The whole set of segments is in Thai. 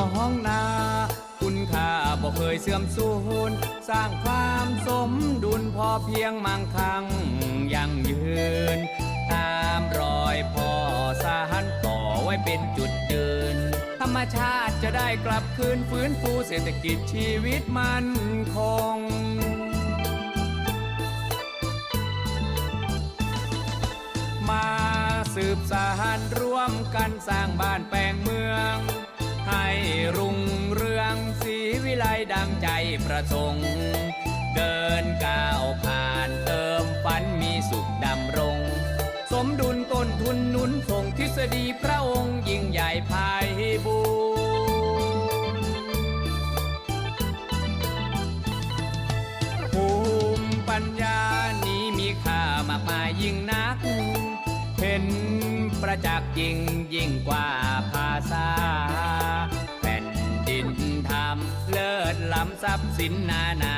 องนา คุณค่าบ่เคยเสื่อมสูญสร้างความสมดุลพอเพียงมั่งคั่งยั่งยืน ตามรอยพ่อสานต่อไว้เป็นจุดยืนธรรมชาติจะได้กลับคืนฟื้นฟูเศรษฐกิจชีวิตมันคงมาสืบสารร่วมกันสร้างบ้านแปลงเมือง ประสงค์ เดินก้าวผ่านเติมฝันมีสุขดำรง สมดุลต้นทุนนุนส่งทฤษฎีพระองค์ยิ่งใหญ่ภายบูภูมิปัญญานี้มีค่ามากมายยิ่งนัก เห็นประจักษ์ยิ่งยิ่งกว่าภาษา ธรรมเลิศล้ำทรัพย์สินนานา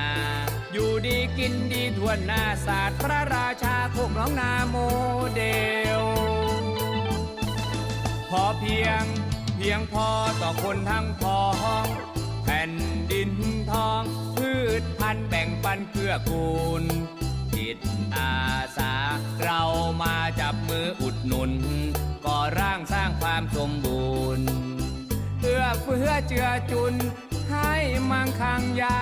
อยู่ดีกินดีทวนหน้าศาสตร์พระราชาโคกน้องนาโมเดล พอเพียงเพียงพอต่อคนทั้งพ้องแผ่นดินทอง พืชพันธุ์แบ่งปันเพื่อกูลจิตอาสา เรามาจับมืออุดหนุน ก่อร่างสร้างความสมบูรณ์เพื่อเพื่อเจือจุน ให้มั่งคั่งยา